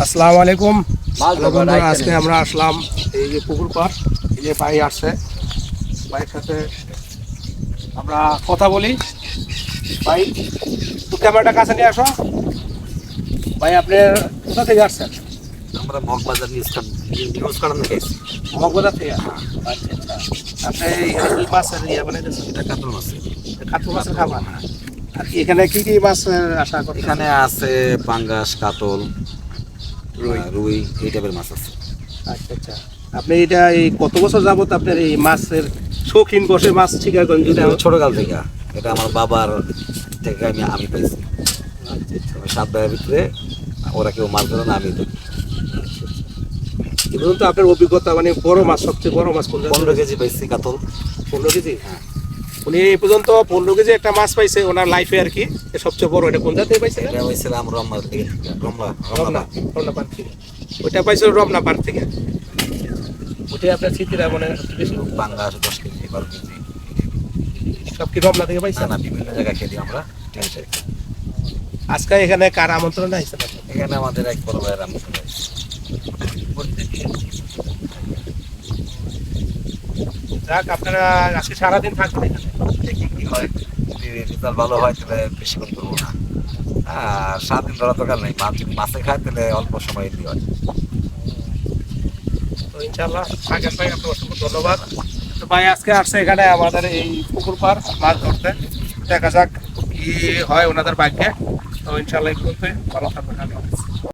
আসসালামু আলাইকুম। বন্ধুরা, আজকে আমরা আসলাম এই যে পুকুর পার এই যে ভাই আসছে। ভাইয়ের সাথে আমরা কথা বলি। ভাই একটু ক্যামেরাটা কাছে নিয়ে আসো। ভাই আপনি কোথা থেকে আসছেন? আমরা মগবাজার নিউজ নিউজ করানো গেছি মগবাজার থেকে? আচ্ছা আচ্ছা। আপনি মাছের ইয়ে এটা কাতল মাছ কাতু মাছের খাবার আর এখানে কি কি মাছ আশা করি এখানে আছে পাঙ্গাস কাতল রুই। এই টাইপের মাছ আছে। আচ্ছা আচ্ছা। আপনি এটা এই কত বছর যাবত আপনার এই মাছের শৌখিন বসে মাছ শিকার করেন? যদি এটা ছোটকাল থেকে। এটা আমার বাবার থেকে আমি আমি পাইছি। আমি সাত ভাইয়ের ভিতরে ওরা কেউ মাছ ধরে না আমি ধরি। পর্যন্ত আপনার অভিজ্ঞতা মানে বড় মাছ সবচেয়ে বড় মাছ পনেরো কেজি পাইছি কাতল। পনেরো কেজি? হ্যাঁ। উনি এই পর্যন্ত পনেরো কেজি একটা মাছ পাইছে ওনার লাইফে আর কি। সবচেয়ে বড় এটা কোন জাতীয় পাইছে এটা পাইছিলাম রমনা থেকে রমনা রমনা রমনা পার্ক থেকে। ওইটা পাইছিল রমনা পার্ক থেকে। ওইটাই আপনার স্মৃতিটা মনে সবচেয়ে দশ কেজি বারো কেজি। সব কি রমনা থেকে পাইছে? না বিভিন্ন জায়গায় খেলি আমরা। আজকে এখানে কার আমন্ত্রণ আইছে এখানে আমাদের এক বড় ভাইয়ের আমি যাক আপনারা আজকে সারাদিন থাকবেন দেখি কি হয়। যদি রেজাল্ট ভালো হয় তাহলে বেশিক্ষণ করব না। আর সাত দিন ধরা দরকার নেই মাছ যদি মাছে খায় তাহলে অল্প সময় দিয়ে হয়। তো ইনশাল্লাহ থাকেন ভাই আপনার অসংখ্য ধন্যবাদ। তো ভাই আজকে আসছে এখানে আমাদের এই পুকুর পার মাছ ধরতে। দেখা যাক কি হয় ওনাদের ভাগ্যে। তো ইনশাল্লাহ ভালো থাকবেন হাফেজ।